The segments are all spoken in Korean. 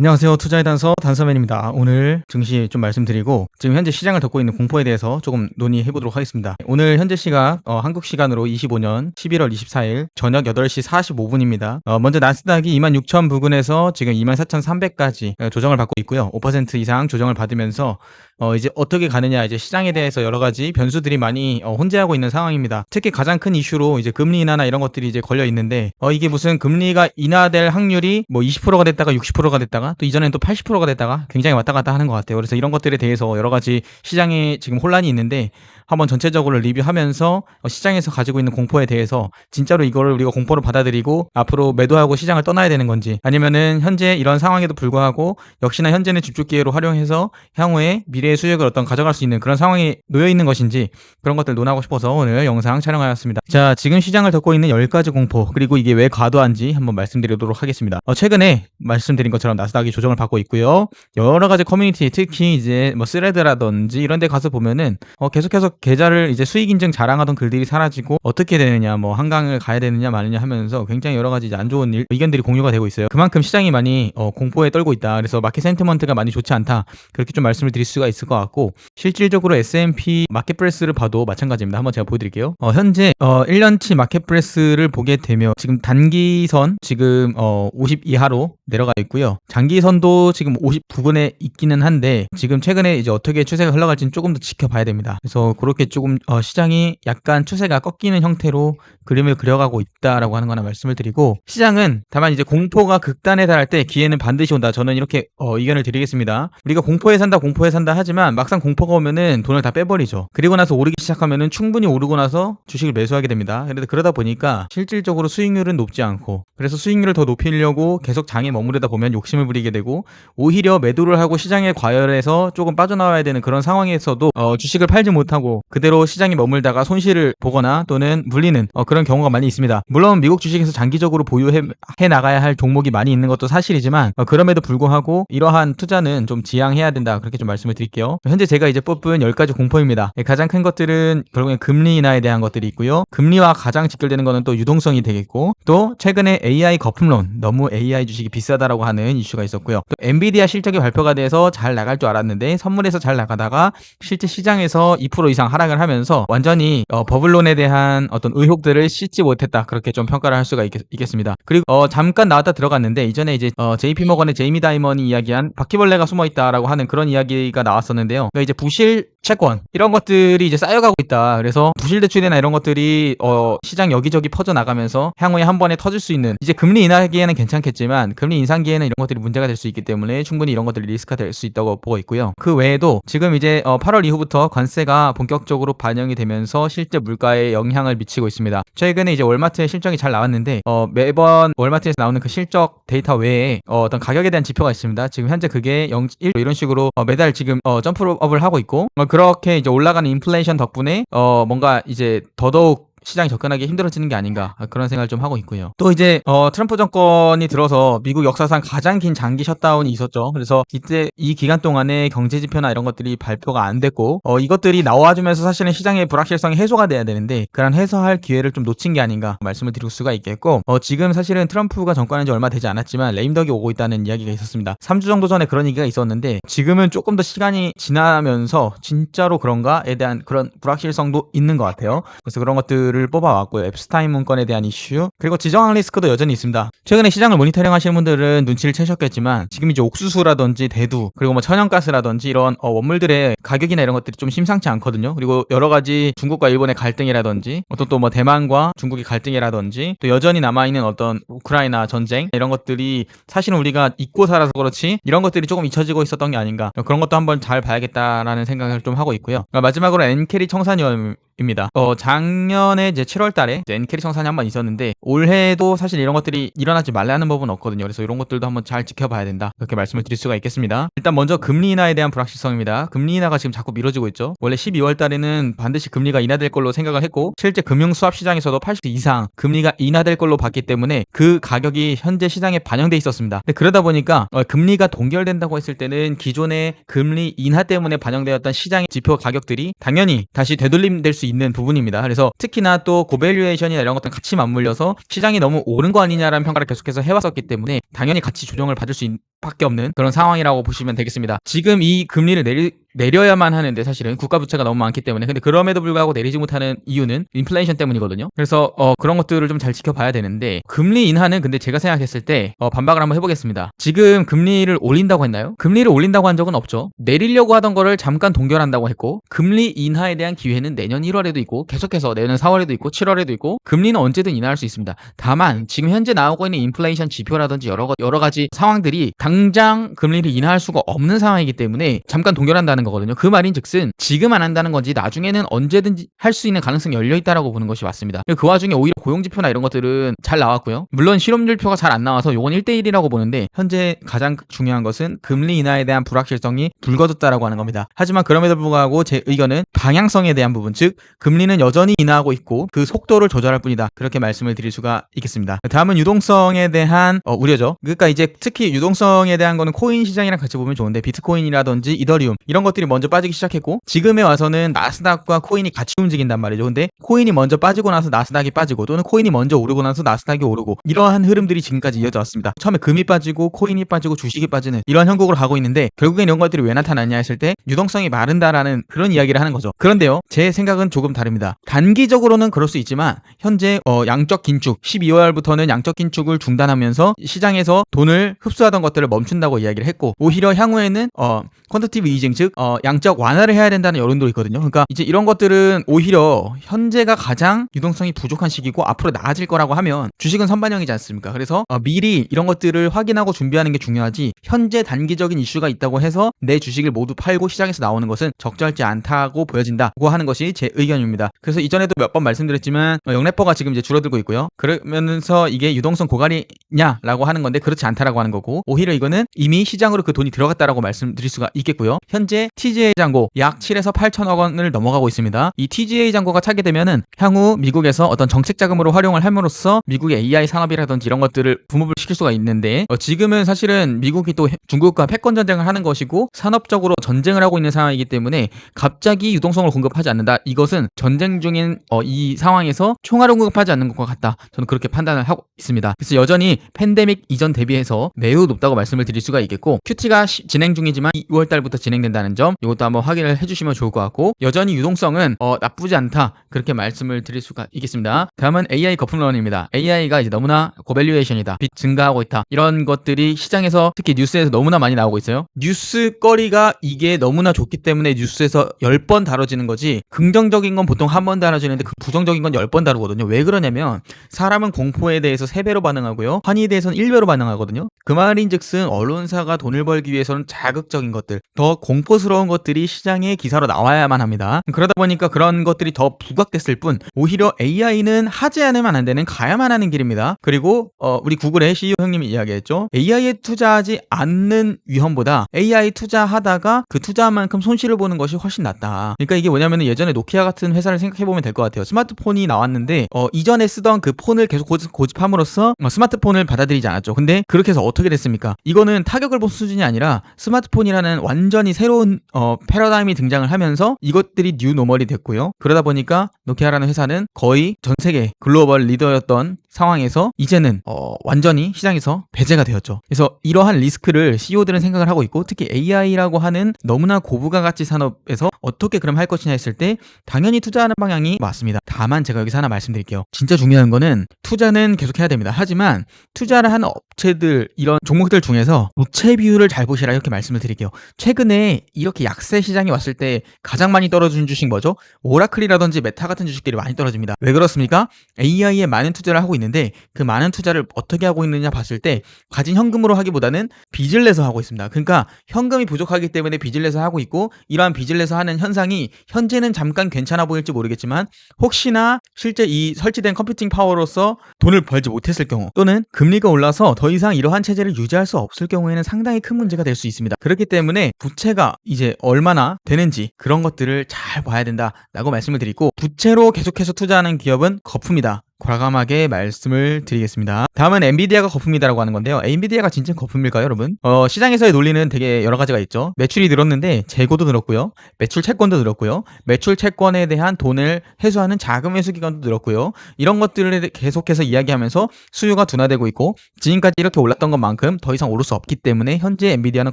안녕하세요. 투자의 단서 단서맨입니다. 오늘 증시 좀 말씀드리고 지금 현재 시장을 덮고 있는 공포에 대해서 조금 논의해 보도록 하겠습니다. 오늘 현재 시각 어, 한국 시간으로 25년 11월 24일 저녁 8시 45분입니다. 어, 먼저 나스닥이 26,000 부근에서 지금 24,300까지 어, 조정을 받고 있고요. 5% 이상 조정을 받으면서 어, 이제 어떻게 가느냐 이제 시장에 대해서 여러 가지 변수들이 많이 어, 혼재하고 있는 상황입니다. 특히 가장 큰 이슈로 이제 금리 인하나 이런 것들이 이제 걸려 있는데 어, 이게 무슨 금리가 인하될 확률이 뭐 20%가 됐다가 60%가 됐다가 또 이전에는 또 80%가 됐다가 굉장히 왔다 갔다 하는 것 같아요. 그래서 이런 것들에 대해서 여러 가지 시장에 지금 혼란이 있는데 한번 전체적으로 리뷰하면서 어, 시장에서 가지고 있는 공포에 대해서 진짜로 이거를 우리가 공포로 받아들이고 앞으로 매도하고 시장을 떠나야 되는 건지 아니면은 현재 이런 상황에도 불구하고 역시나 현재는 집중 기회로 활용해서 향후에 미래의 수익을 어떤 가져갈 수 있는 그런 상황에 놓여 있는 것인지 그런 것들 논하고 싶어서 오늘 영상 촬영하였습니다. 자, 지금 시장을 덮고 있는 10가지 공포 그리고 이게 왜 과도한지 한번 말씀드리도록 하겠습니다. 어, 최근에 말씀드린 것처럼 나스닥이 조정을 받고 있고요. 여러 가지 커뮤니티 특히 이제 뭐 스레드라든지 이런 데 가서 보면은 어, 계속해서 계좌를 이제 수익 인증 자랑하던 글들이 사라지고 어떻게 되느냐 뭐 한강을 가야 되느냐 마느냐 하면서 굉장히 여러 가지 안 좋은 일, 의견들이 공유가 되고 있어요. 그만큼 시장이 많이 어, 공포에 떨고 있다. 그래서 마켓 센티먼트가 많이 좋지 않다. 그렇게 좀 말씀을 드릴 수가 있을 것 같고 실질적으로 S&P 마켓프레스를 봐도 마찬가지입니다. 한번 제가 보여드릴게요. 어, 현재 어, 1년치 마켓프레스를 보게 되면 지금 단기선 지금 어, 50 이하로 내려가 있고요. 장기선도 지금 50 부근에 있기는 한데 지금 최근에 이제 어떻게 추세가 흘러갈지는 조금 더 지켜봐야 됩니다. 그래서 그 렇게 조금 어, 시장이 약간 추세가 꺾이는 형태로 그림을 그려가고 있다라고 하는 거나 말씀을 드리고 시장은 다만 이제 공포가 극단에 달할 때 기회는 반드시 온다. 저는 이렇게 어, 의견을 드리겠습니다. 우리가 공포에 산다, 공포에 산다 하지만 막상 공포가 오면은 돈을 다 빼버리죠. 그리고 나서 오르기 시작하면은 충분히 오르고 나서 주식을 매수하게 됩니다. 그래서 그러다 보니까 실질적으로 수익률은 높지 않고 그래서 수익률을 더 높이려고 계속 장에 머무르다 보면 욕심을 부리게 되고 오히려 매도를 하고 시장에 과열해서 조금 빠져나와야 되는 그런 상황에서도 어, 주식을 팔지 못하고 그대로 시장에 머물다가 손실을 보거나 또는 물리는 어, 그런 경우가 많이 있습니다. 물론 미국 주식에서 장기적으로 보유해 해 나가야 할 종목이 많이 있는 것도 사실이지만 어, 그럼에도 불구하고 이러한 투자는 좀 지양해야 된다 그렇게 좀 말씀을 드릴게요. 현재 제가 이제 뽑은 10가지 공포입니다. 예, 가장 큰 것들은 결국엔 금리 인하에 대한 것들이 있고요. 금리와 가장 직결되는 거는 또 유동성이 되겠고 또 최근에 AI 거품론 너무 AI 주식이 비싸다라고 하는 이슈가 있었고요. 또 엔비디아 실적이 발표가 돼서 잘 나갈 줄 알았는데 선물에서 잘 나가다가 실제 시장에서 2% 이상 하락을 하면서 완전히 어, 버블론에 대한 어떤 의혹들을 씻지 못했다 그렇게 좀 평가를 할 수가 있, 겠 습니다 그리고 어, 잠깐 나왔다 들어갔는데 이전에 이제 어, JP 모건의 제이미 다이먼이 이야기한 바퀴벌레가 숨어 있다라고 하는 그런 이야기가 나왔었는데요. 그러니까 이제 부실 채권 이런 것들이 이제 쌓여가고 있다. 그래서 부실 대출이나 이런 것들이 어, 시장 여기저기 퍼져 나가면서 향후에 한 번에 터질 수 있는 이제 금리 인하기에는 괜찮겠지만 금리 인상기에는 이런 것들이 문제가 될 수 있기 때문에 충분히 이런 것들이 리스크가 될 수 있다고 보고 있고요. 그 외에도 지금 이제 어, 8월 이후부터 관세가 본격적으로 반영이 되면서 실제 물가에 영향을 미치고 있습니다. 최근에 이제 월마트의 실적이 잘 나왔는데 어, 매번 월마트에서 나오는 그 실적 데이터 외에 어, 떤 가격에 대한 지표가 있습니다. 지금 현재 그게 0, 1 이런 식으로 어, 매달 지금 어, 점프업을 하고 있고 어, 그렇게 이제 올라가는 인플레이션 덕분에 어, 뭔가 이제 더더욱 시장이 접근하기 힘들어지는 게 아닌가 그런 생각을 좀 하고 있고요. 또 이제 어, 트럼프 정권이 들어서 미국 역사상 가장 긴 장기 셧다운이 있었죠. 그래서 이때 이 기간 동안에 경제 지표나 이런 것들이 발표가 안 됐고 어, 이것들이 나와주면서 사실은 시장의 불확실성이 해소가 돼야 되는데 그런 해소할 기회를 좀 놓친 게 아닌가 말씀을 드릴 수가 있겠고 어, 지금 사실은 트럼프가 정권한 지 얼마 되지 않았지만 레임덕이 오고 있다는 이야기가 있었습니다. 3주 정도 전에 그런 얘기가 있었는데 지금은 조금 더 시간이 지나면서 진짜로 그런가에 대한 그런 불확실성도 있는 것 같아요. 그래서 그런 것들 것들을 뽑아왔고요. 앱스타인 문건에 대한 이슈 그리고 지정학 리스크도 여전히 있습니다. 최근에 시장을 모니터링 하시는 분들은 눈치를 채셨겠지만 지금 이제 옥수수라든지 대두 그리고 뭐 천연가스라든지 이런 어, 원물들의 가격이나 이런 것들이 좀 심상치 않거든요. 그리고 여러 가지 중국과 일본의 갈등이라든지 어떤 또 뭐 대만과 중국의 갈등이라든지 또 여전히 남아있는 어떤 우크라이나 전쟁 이런 것들이 사실은 우리가 잊고 살아서 그렇지 이런 것들이 조금 잊혀지고 있었던 게 아닌가 그런 것도 한번 잘 봐야겠다라는 생각을 좀 하고 있고요. 마지막으로 엔캐리 청산위원 입니다. 어, 작년에 이제 7월 달에 엔캐리 청산이 한 번 있었는데 올해도 사실 이런 것들이 일어나지 말라는 법은 없거든요. 그래서 이런 것들도 한번 잘 지켜봐야 된다. 그렇게 말씀을 드릴 수가 있겠습니다. 일단 먼저 금리 인하에 대한 불확실성입니다. 금리 인하가 지금 자꾸 미뤄지고 있죠. 원래 12월 달에는 반드시 금리가 인하될 걸로 생각을 했고 실제 금융 수합 시장에서도 80% 이상 금리가 인하될 걸로 봤기 때문에 그 가격이 현재 시장에 반영돼 있었습니다. 그러다 보니까 어, 금리가 동결된다고 했을 때는 기존의 금리 인하 때문에 반영되었던 시장의 지표 가격들이 당연히 다시 되돌림될 수 있는 부분입니다. 그래서 특히나 또 고밸류에이션이나 이런 것들 같이 맞물려서 시장이 너무 오른 거 아니냐라는 평가를 계속해서 해왔었기 때문에 당연히 같이 조정을 받을 수 있, 밖에 없는 그런 상황이라고 보시면 되겠습니다. 지금 이 금리를 내리, 내려야만 하는데 사실은 국가 부채가 너무 많기 때문에 근데 그럼에도 불구하고 내리지 못하는 이유는 인플레이션 때문이거든요. 그래서 어, 그런 것들을 좀 잘 지켜봐야 되는데 금리 인하는 근데 제가 생각했을 때 어, 반박을 한번 해보겠습니다. 지금 금리를 올린다고 했나요? 금리를 올린다고 한 적은 없죠. 내리려고 하던 거를 잠깐 동결한다고 했고 금리 인하에 대한 기회는 내년 1월에도 있고 계속해서 내년 4월에도 있고 7월에도 있고 금리는 언제든 인하할 수 있습니다. 다만 지금 현재 나오고 있는 인플레이션 지표라든지 여러, 여러 가지 상황들이 당장 금리를 인하할 수가 없는 상황이기 때문에 잠깐 동결한다는 거거든요. 그 말인 즉슨 지금 안 한다는 건지 나중에는 언제든지 할 수 있는 가능성이 열려 있다라고 보는 것이 맞습니다. 그 와중에 오히려 고용 지표나 이런 것들은 잘 나왔고요. 물론 실업률표가 잘 안 나와서 요건 1대1이라고 보는데 현재 가장 중요한 것은 금리 인하에 대한 불확실성이 불거졌다라고 하는 겁니다. 하지만 그럼에도 불구하고 제 의견은 방향성에 대한 부분 즉 금리는 여전히 인하하고 있고 그 속도를 조절할 뿐이다. 그렇게 말씀을 드릴 수가 있겠습니다. 다음은 유동성에 대한 어, 우려죠. 그러니까 이제 특히 유동성에 대한 거는 코인 시장이랑 같이 보면 좋은데 비트코인이라든지 이더리움 이런 것 들이 먼저 빠지기 시작했고 지금에 와서는 나스닥과 코인이 같이 움직인단 말이죠. 근데 코인이 먼저 빠지고 나서 나스닥이 빠지고 또는 코인이 먼저 오르고 나서 나스닥이 오르고 이러한 흐름들이 지금까지 이어져 왔습니다. 처음에 금이 빠지고 코인이 빠지고 주식이 빠지는 이러한 형국으로 가고 있는데 결국엔 이런 것들이 왜 나타났냐 했을 때 유동성이 마른다라는 그런 이야기를 하는 거죠. 그런데요. 제 생각은 조금 다릅니다. 단기적으로는 그럴 수 있지만 현재 어, 양적 긴축 12월부터는 양적 긴축을 중단하면서 시장에서 돈을 흡수하던 것들을 멈춘다고 이야기를 했고 오히려 향후에는 어, 퀀터티브 이징 즉 어, 양적 완화를 해야 된다는 여론도 있거든요. 그러니까 이제 이런 것들은 오히려 현재가 가장 유동성이 부족한 시기고 앞으로 나아질 거라고 하면 주식은 선반영이지 않습니까? 그래서 어, 미리 이런 것들을 확인하고 준비하는 게 중요하지 현재 단기적인 이슈가 있다고 해서 내 주식을 모두 팔고 시장에서 나오는 것은 적절치 않다고 보여진다고 하는 것이 제 의견입니다. 그래서 이전에도 몇 번 말씀드렸지만 어, 영래퍼가 지금 이제 줄어들고 있고요. 그러면서 이게 유동성 고갈이냐라고 하는 건데 그렇지 않다라고 하는 거고 오히려 이거는 이미 시장으로 그 돈이 들어갔다라고 말씀드릴 수가 있겠고요. 현재 TGA 잔고 약 7에서 8천억 원을 넘어가고 있습니다. 이 TGA 잔고가 차게 되면은 향후 미국에서 어떤 정책 자금으로 활용을 함으로써 미국의 AI 산업이라든지 이런 것들을 붐업을 시킬 수가 있는데 어, 지금은 사실은 미국이 또 중국과 패권 전쟁을 하는 것이고 산업적으로 전쟁을 하고 있는 상황이기 때문에 갑자기 유동성을 공급하지 않는다. 이것은 전쟁 중인 어, 이 상황에서 총알을 공급하지 않는 것과 같다. 저는 그렇게 판단을 하고 있습니다. 그래서 여전히 팬데믹 이전 대비해서 매우 높다고 말씀을 드릴 수가 있겠고 큐티가 시, 진행 중이지만 2월 달부터 진행된다는 점 이것도 한번 확인을 해주시면 좋을 것 같고 여전히 유동성은 어, 나쁘지 않다 그렇게 말씀을 드릴 수가 있겠습니다. 다음은 AI 거품론입니다. AI가 이제 너무나 고밸류에이션이다, 빚 증가하고 있다 이런 것들이 시장에서 특히 뉴스에서 너무나 많이 나오고 있어요. 뉴스거리가 이게 너무나 좋기 때문에 뉴스에서 10번 다뤄지는 거지 긍정적인 건 보통 한 번 다뤄지는데 그 부정적인 건 10번 다루거든요. 왜 그러냐면 사람은 공포에 대해서 3배로 반응하고요. 환희에 대해서는 1배로 반응하거든요. 그 말인즉슨 언론사가 돈을 벌기 위해서는 자극적인 것들, 더 공포스 러운 것들이 시장에 기사로 나와야만 합니다. 그러다 보니까 그런 것들이 더 부각됐을 뿐 오히려 AI는 하지 않으면 안 되는 가야만 하는 길입니다. 그리고 어, 우리 구글의 CEO 형님이 이야기했죠. AI에 투자하지 않는 위험보다 AI 투자하다가 그 투자한 만큼 손실을 보는 것이 훨씬 낫다. 그러니까 이게 뭐냐면 예전에 노키아 같은 회사를 생각해 보면 될 것 같아요. 스마트폰이 나왔는데 어, 이전에 쓰던 그 폰을 계속 고집, 고집함으로써 어, 스마트폰을 받아들이지 않았죠. 근데 그렇게 해서 어떻게 됐습니까? 이거는 타격을 본 수준이 아니라 스마트폰이라는 완전히 새로운 어, 패러다임이 등장을 하면서 이것들이 뉴 노멀이 됐고요. 그러다 보니까 노키아라는 회사는 거의 전 세계 글로벌 리더였던 상황에서 이제는 어, 완전히 시장에서 배제가 되었죠. 그래서 이러한 리스크를 CEO들은 생각을 하고 있고 특히 AI라고 하는 너무나 고부가 가치 산업에서 어떻게 그럼 할 것이냐 했을 때 당연히 투자하는 방향이 맞습니다. 다만 제가 여기서 하나 말씀드릴게요. 진짜 중요한 거는 투자는 계속 해야 됩니다. 하지만 투자를 하는 업체들 이런 종목들 중에서 부채 비율을 잘 보시라 이렇게 말씀을 드릴게요. 최근에 이렇게 약세 시장이 왔을 때 가장 많이 떨어진 주식 뭐죠? 오라클이라든지 메타 같은 주식들이 많이 떨어집니다. 왜 그렇습니까? AI에 많은 투자를 하고 있는데 그 많은 투자를 어떻게 하고 있느냐 봤을 때 가진 현금으로 하기보다는 빚을 내서 하고 있습니다. 그러니까 현금이 부족하기 때문에 빚을 내서 하고 있고 이러한 빚을 내서 하는 현상이 현재는 잠깐 괜찮아 보일지 모르겠지만 혹시나 실제 이 설치된 컴퓨팅 파워로서 돈을 벌지 못했을 경우 또는 금리가 올라서 더 이상 이러한 체제를 유지할 수 없을 경우에는 상당히 큰 문제가 될 수 있습니다. 그렇기 때문에 부채가 이제 얼마나 되는지 그런 것들을 잘 봐야 된다라고 말씀을 드리고 부채로 계속해서 투자하는 기업은 거품이다. 과감하게 말씀을 드리겠습니다. 다음은 엔비디아가 거품이다라고 하는 건데요. 엔비디아가 진짜 거품일까요, 여러분? 어, 시장에서의 논리는 되게 여러 가지가 있죠. 매출이 늘었는데 재고도 늘었고요. 매출 채권도 늘었고요. 매출 채권에 대한 돈을 회수하는 자금 회수 기간도 늘었고요. 이런 것들을 계속해서 이야기하면서 수요가 둔화되고 있고 지금까지 이렇게 올랐던 것만큼 더 이상 오를 수 없기 때문에 현재 엔비디아는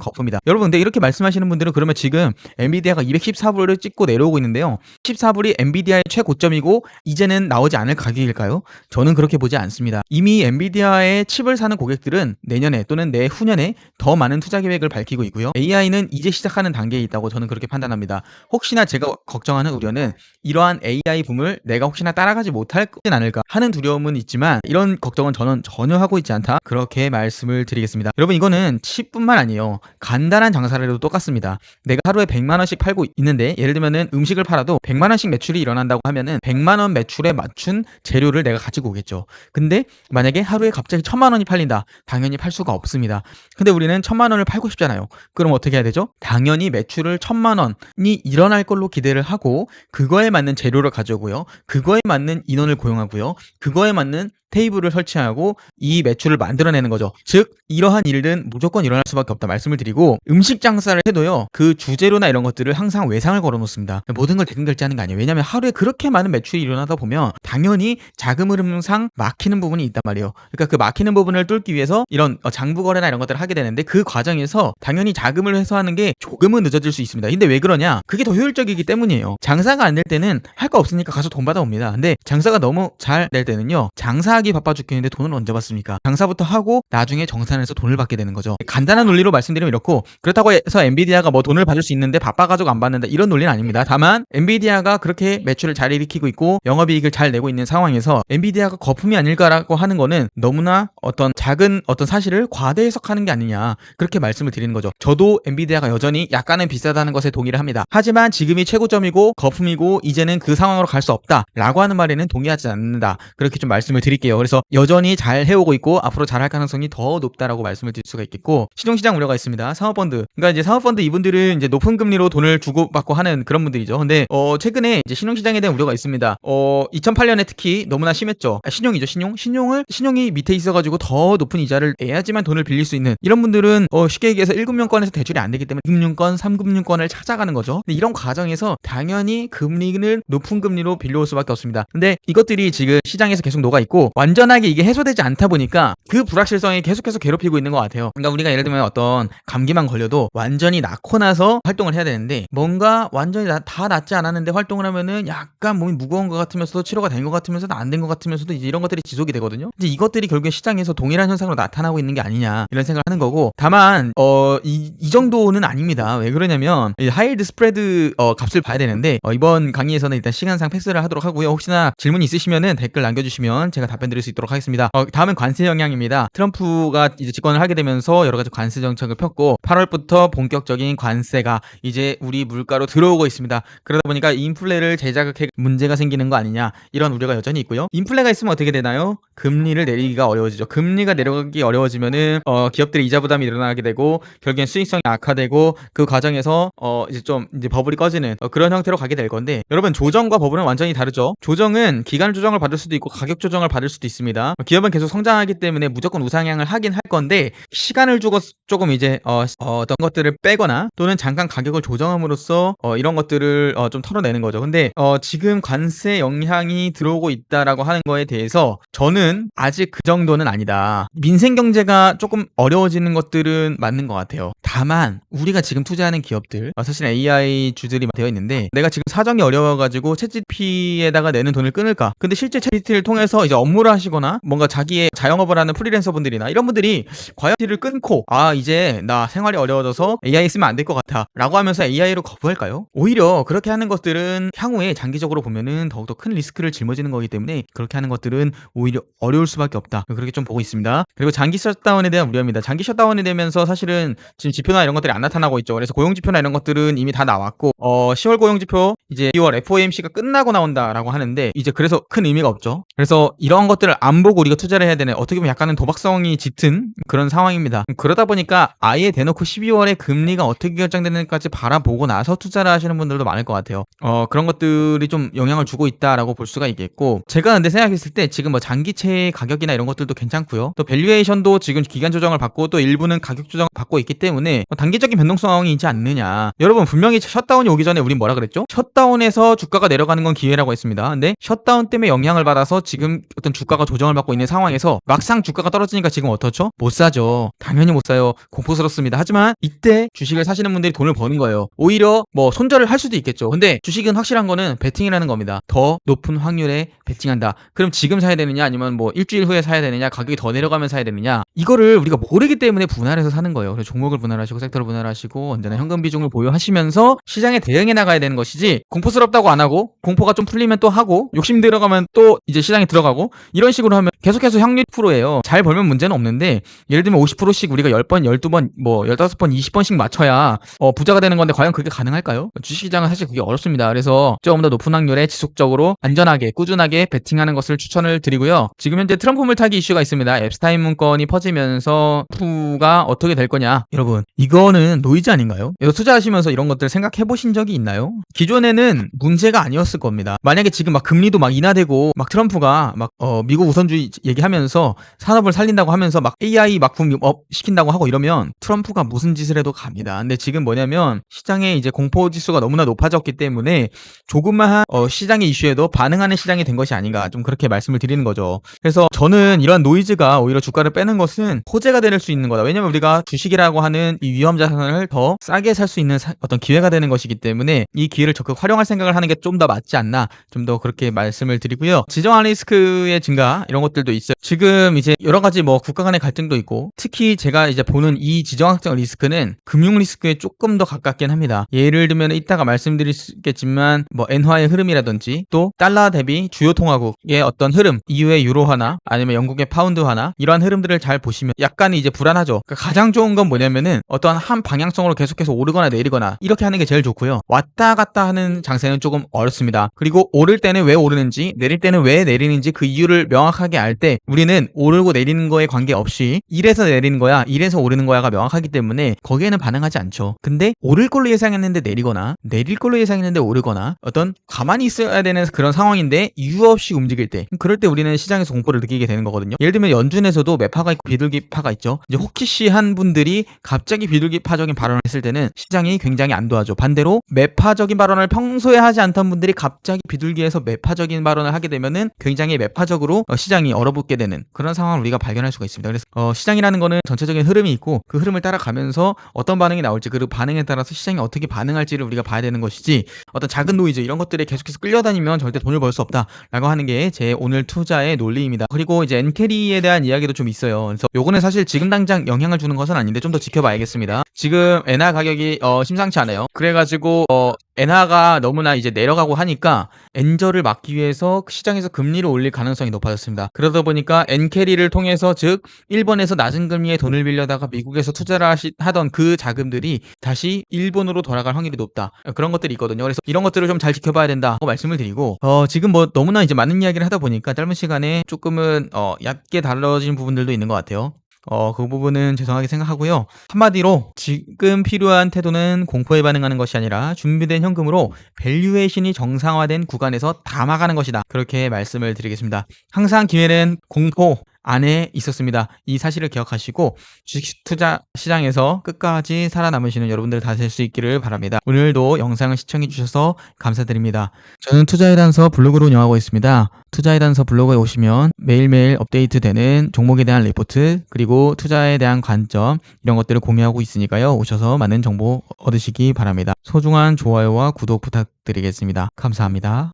거품이다. 여러분, 근데 이렇게 말씀하시는 분들은 그러면 지금 엔비디아가 214불을 찍고 내려오고 있는데요. 14불이 엔비디아의 최고점이고 이제는 나오지 않을 가격일까요? 저는 그렇게 보지 않습니다. 이미 엔비디아의 칩을 사는 고객들은 내년에 또는 내후년에 더 많은 투자 계획을 밝히고 있고요. AI는 이제 시작하는 단계에 있다고 저는 그렇게 판단합니다. 혹시나 제가 걱정하는 우려는 이러한 AI 붐을 내가 혹시나 따라가지 못할 진 않을까 하는 두려움은 있지만 이런 걱정은 저는 전혀 하고 있지 않다. 그렇게 말씀을 드리겠습니다. 여러분 이거는 칩뿐만 아니에요. 간단한 장사를 해도 똑같습니다. 내가 하루에 100만 원씩 팔고 있는데 예를 들면은 음식을 팔아도 100만 원씩 매출이 일어난다고 하면은 100만 원 매출에 맞춘 재료를 내가 가지고 오겠죠. 근데 만약에 하루에 갑자기 1000만 원이 팔린다. 당연히 팔 수가 없습니다. 근데 우리는 1000만 원을 팔고 싶잖아요. 그럼 어떻게 해야 되죠? 당연히 매출을 1000만 원이 일어날 걸로 기대를 하고 그거에 맞는 재료를 가져오고요. 그거에 맞는 인원을 고용하고요. 그거에 맞는 테이블을 설치하고 이 매출을 만들어내는 거죠. 즉 이러한 일은 무조건 일어날 수밖에 없다 말씀을 드리고 음식 장사를 해도요 그 주재료나 이런 것들을 항상 외상을 걸어 놓습니다. 모든 걸 대금 결제하는 게 아니에요. 왜냐하면 하루에 그렇게 많은 매출이 일어나다 보면 당연히 자금 흐름상 막히는 부분이 있단 말이에요. 그러니까 그 막히는 부분을 뚫기 위해서 이런 어, 장부 거래나 이런 것들을 하게 되는데 그 과정에서 당연히 자금을 회수하는 게 조금은 늦어질 수 있습니다. 근데 왜 그러냐? 그게 더 효율적이기 때문이에요. 장사가 안 될 때는 할 거 없으니까 가서 돈 받아옵니다. 근데 장사가 너무 잘 될 때는요 장사 하기 바빠 죽겠는데 돈을 언제 받습니까? 장사부터 하고 나중에 정산해서 돈을 받게 되는 거죠. 간단한 논리로 말씀드리면 이렇고 그렇다고 해서 엔비디아가 뭐 돈을 받을 수 있는데 바빠가지고 안 받는다 이런 논리는 아닙니다. 다만 엔비디아가 그렇게 매출을 잘 일으키고 있고 영업이익을 잘 내고 있는 상황에서 엔비디아가 거품이 아닐까라고 하는 거는 너무나 어떤 작은 어떤 사실을 과대 해석하는 게 아니냐 그렇게 말씀을 드리는 거죠. 저도 엔비디아가 여전히 약간은 비싸다는 것에 동의를 합니다. 하지만 지금이 최고점이고 거품이고 이제는 그 상황으로 갈 수 없다라고 하는 말에는 동의하지 않는다. 그렇게 좀 말씀을 드릴게요. 그래서 여전히 잘 해오고 있고 앞으로 잘할 가능성이 더 높다라고 말씀을 드릴 수가 있겠고 신용시장 우려가 있습니다. 사모펀드 그러니까 이제 사모펀드 이분들은 이제 높은 금리로 돈을 주고받고 하는 그런 분들이죠. 근데 어 최근에 이제 신용시장에 대한 우려가 있습니다. 어 2008년에 특히 너무나 심했죠. 아, 신용이죠 신용 신용을 신용이 밑에 있어가지고 더 높은 이자를 내야지만 돈을 빌릴 수 있는 이런 분들은 어 쉽게 얘기해서 1금융권에서 대출이 안 되기 때문에 2금융권, 3금융권을 찾아가는 거죠. 근데 이런 과정에서 당연히 금리는 높은 금리로 빌려올 수밖에 없습니다. 근데 이것들이 지금 시장에서 계속 녹아 있고 완전하게 이게 해소되지 않다 보니까 그 불확실성이 계속해서 괴롭히고 있는 것 같아요. 그러니까 우리가 예를 들면 어떤 감기만 걸려도 완전히 낫고 나서 활동을 해야 되는데 뭔가 완전히 나- 다 낫지 않았는데 활동을 하면은 약간 몸이 무거운 것 같으면서도 치료가 된 것 같으면서도 안 된 것 같으면서도 이제 이런 것들이 지속이 되거든요. 이제 이것들이 결국에 시장에서 동일한 현상으로 나타나고 있는 게 아니냐 이런 생각을 하는 거고 다만 어, 이, 이 정도는 아닙니다. 왜 그러냐면 이 하이드 스프레드 어, 값을 봐야 되는데 어, 이번 강의에서는 일단 시간상 패스를 하도록 하고요. 혹시나 질문 있으시면은 댓글 남겨주시면 제가 답변 드릴 수 있도록 하겠습니다. 어, 다음은 관세 영향입니다. 트럼프가 이제 집권을 하게 되면서 여러 가지 관세 정책을 폈고 8월부터 본격적인 관세가 이제 우리 물가로 들어오고 있습니다. 그러다 보니까 인플레를 제자극해 문제가 생기는 거 아니냐 이런 우려가 여전히 있고요. 인플레가 있으면 어떻게 되나요? 금리를 내리기가 어려워지죠. 금리가 내려가기 어려워지면은 어, 기업들의 이자 부담이 늘어나게 되고 결국엔 수익성이 악화되고 그 과정에서 어, 이제 좀 이제 버블이 꺼지는 어, 그런 형태로 가게 될 건데 여러분 조정과 버블은 완전히 다르죠. 조정은 기간 조정을 받을 수도 있고 가격 조정을 받을 수도 있습니다. 어, 기업은 계속 성장하기 때문에 무조건 우상향을 하긴 할 건데 시간을 주고 조금 이제 어, 어, 떤 것들을 빼거나 또는 잠깐 가격을 조정함으로써 어, 이런 것들을 어, 좀 털어내는 거죠. 근데 어, 지금 관세 영향이 들어오고 있다라고 하는 거에 대해서 저는 아직 그 정도는 아니다. 민생 경제가 조금 어려워지는 것들은 맞는 것 같아요. 다만 우리가 지금 투자하는 기업들 어, 사실 AI 주들이 되어 있는데 내가 지금 사정이 어려워가지고 챗GPT에다가 내는 돈을 끊을까? 근데 실제 챗GPT를 통해서 이제 업무를 하시거나 뭔가 자기의 자영업을 하는 프리랜서 분들이나 이런 분들이 과연 를 끊고 아 이제 나 생활이 어려워져서 AI 쓰면 안 될 것 같아 라고 하면서 AI로 거부할까요? 오히려 그렇게 하는 것들은 향후에 장기적으로 보면은 더욱더 큰 리스크를 짊어지는 거기 때문에 그렇게 하는 것들은 오히려 어려울 수밖에 없다. 그렇게 좀 보고 있습니다. 그리고 장기 셧다운에 대한 우려입니다. 장기 셧다운이 되면서 사실은 지금 지표나 이런 것들이 안 나타나고 있죠. 그래서 고용 지표나 이런 것들은 이미 다 나왔고 어 10월 고용 지표 이제 2월 FOMC가 끝나고 나온다라고 하는데 이제 그래서 큰 의미가 없죠. 그래서 이런 것들을 안 보고 우리가 투자를 해야 되는 어떻게 보면 약간은 도박성이 짙은 그런 상황입니다. 그러다 보니까 아예 대놓고 12월에 금리가 어떻게 결정되는지까지 바라보고 나서 투자를 하시는 분들도 많을 것 같아요. 어 그런 것들이 좀 영향을 주고 있다라고 볼 수가 있겠고 제가 근데 생각했을 때 지금 뭐 장기채 가격이나 이런 것들도 괜찮고요. 또 밸류에이션도 지금 기간 조정을 받고 또 일부는 가격 조정을 받고 있기 때문에 뭐 단기적인 변동성이 있지 않느냐. 여러분 분명히 셧다운이 오기 전에 우린 뭐라 그랬죠? 셧다운에서 주가가 내려가는 건 기회라고 했습니다. 근데 셧다운 때문에 영향을 받아서 지금 어떤 주가가 조정을 받고 있는 상황에서 막상 주가가 떨어지니까 지금 어떻죠? 못 사죠. 당연히 못 사요. 공포스럽습니다. 하지만 이때 주식을 사시는 분들이 돈을 버는 거예요. 오히려 뭐 손절을 할 수도 있겠죠. 근데 주식은 확실한 거는 베팅이라는 겁니다. 더 높은 확률에 베팅한다. 그럼 지금 사야 되느냐 아니면 뭐 일주일 후에 사야 되느냐 가격이 더 내려가면 사야 되느냐 이거를 우리가 모르기 때문에 분할해서 사는 거예요. 그래서 종목을 분할하시고 섹터를 분할하시고 언제나 현금 비중을 보유하시면서 시장에 대응해 나가야 되는 것이지 공포스럽다고 안 하고 공포가 좀 풀리면 또 하고 욕심 들어가면 또 이제 시장에 들어가고 이런 식으로 하면 계속해서 확률 프로예요. 잘 벌면 문제는 없는데 예를 들면 50%씩 우리가 10번, 12번, 뭐 15번, 20번씩 맞춰야 어, 부자가 되는 건데 과연 그게 가능할까요? 주식시장은 사실 그게 어렵습니다. 그래서 조금 더 높은 확률에 지속적으로 안전하게 꾸준하게 베팅하는 것을 추천을 드리고요. 지금 현재 트럼프 물타기 이슈가 있습니다. 앱스타인 문건이 퍼지면서 푸가 어떻게 될 거냐? 여러분 이거는 노이즈 아닌가요? 투자하시면서 이런 것들 생각해 보신 적이 있나요? 기존에는 문제가 아니었을 겁니다. 만약에 지금 막 금리도 막 인하되고 막 트럼프가 막 어, 미국 우선주의 얘기하면서 산업을 살린다고 하면서 막 AI 막품 업 시킨다고 하고 이러면 트럼프가 무슨 짓을 해도 갑니다. 근데 지금 뭐냐면 시장에 이제 공포 지수가 너무나 높아졌기 때문에 조금만 어, 시장의 이슈에도 반응하는 시장이 된 것이 아닌가 좀 그렇게 말씀을 드리는 거죠. 그래서 저는 이러한 노이즈가 오히려 주가를 빼는 것은 호재가 될 수 있는 거다. 왜냐면 우리가 주식이라고 하는 이 위험 자산을 더 싸게 살 수 있는 사- 어떤 기회가 되는 것이기 때문에 이 기회를 적극 활용할 생각을 하는 게 좀 더 맞지 않나 좀 더 그렇게 말씀을 드리고요. 지정한 리스크의 증가 이런 것들도 있어요. 지금 이제 여러 가지 뭐 국가 간의 갈등도 있고 특히 제가 이제 보는 이 지정학적 리스크는 금융 리스크에 조금 더 가깝긴 합니다. 예를 들면 이따가 말씀드릴 수 있겠지만 뭐 엔화의 흐름이라든지 또 달러 대비 주요 통화국의 어떤 흐름, EU의 유로 화나 아니면 영국의 파운드화나 이러한 흐름들을 잘 보시면 약간 이제 불안하죠. 그러니까 가장 좋은 건 뭐냐면은 어떤 한 방향성으로 계속해서 오르거나 내리거나 이렇게 하는 게 제일 좋고요. 왔다 갔다 하는 장세는 조금 어렵습니다. 그리고 오를 때는 왜 오르는지 내릴 때는 왜 내리는지 그 이유를 명확하게 알 때 우리는 오르고 내리는 거에 관계없이 이래서 내리는 거야, 이래서 오르는 거야가 명확하기 때문에 거기에는 반응하지 않죠. 근데 오를 걸로 예상했는데 내리거나 내릴 걸로 예상했는데 오르거나 어떤 가만히 있어야 되는 그런 상황인데 이유 없이 움직일 때 그럴 때 우리는 시장에서 공포를 느끼게 되는 거거든요. 예를 들면 연준에서도 매파가 있고 비둘기파가 있죠. 이제 호키시한 분들이 갑자기 비둘기파적인 발언을 했을 때는 시장이 굉장히 안 도와줘. 반대로 매파적인 발언을 평소에 하지 않던 분들이 갑자기 비둘기에서 매파적인 발언을 하게 되면은 굉장히 매파적으로 어, 시장이 얼어붙게 되는 그런 상황을 우리가 발견할 수가 있습니다. 그래서 어, 시장이라는 거는 전체적인 흐름이 있고 그 흐름을 따라가면서 어떤 반응이 나올지 그 반응에 따라서 시장이 어떻게 반응할지를 우리가 봐야 되는 것이지 어떤 작은 노이즈 이런 것들에 계속해서 끌려다니면 절대 돈을 벌 수 없다라고 하는 게 제 오늘 투자의 논리 입니다. 그리고 이제 엔캐리에 대한 이야기도 좀 있어요. 그래서 요거는 사실 지금 당장 영향을 주는 것은 아닌데 좀 더 지켜봐야겠습니다. 지금 엔화 가격이 어, 심상치 않아요. 그래가지고 어, 엔화가 너무나 이제 내려가고 하니까 엔저를 막기 위해서 시장에서 금리를 올릴 가능성이 높아졌습니다. 그러다 보니까 엔캐리를 통해서 즉 일본에서 낮은 금리에 돈을 빌려다가 미국에서 투자를 하시, 하던 그 자금들이 다시 일본으로 돌아갈 확률이 높다. 그런 것들이 있거든요. 그래서 이런 것들을 좀 잘 지켜봐야 된다고 말씀을 드리고 어, 지금 뭐 너무나 이제 많은 이야기를 하다 보니까 짧은 시간에 조금은 어, 얕게 다뤄진 부분들도 있는 것 같아요. 어, 그 부분은 죄송하게 생각하고요. 한마디로 지금 필요한 태도는 공포에 반응하는 것이 아니라 준비된 현금으로 밸류에이션이 정상화된 구간에서 담아가는 것이다. 그렇게 말씀을 드리겠습니다. 항상 기회는 공포 안에 있었습니다. 이 사실을 기억하시고 주식 투자 시장에서 끝까지 살아남으시는 여러분들 다 될 수 있기를 바랍니다. 오늘도 영상을 시청해 주셔서 감사드립니다. 저는 투자의 단서 블로그를 운영하고 있습니다. 투자의 단서 블로그에 오시면 매일매일 업데이트되는 종목에 대한 리포트 그리고 투자에 대한 관점 이런 것들을 공유하고 있으니까요. 오셔서 많은 정보 얻으시기 바랍니다. 소중한 좋아요와 구독 부탁드리겠습니다. 감사합니다.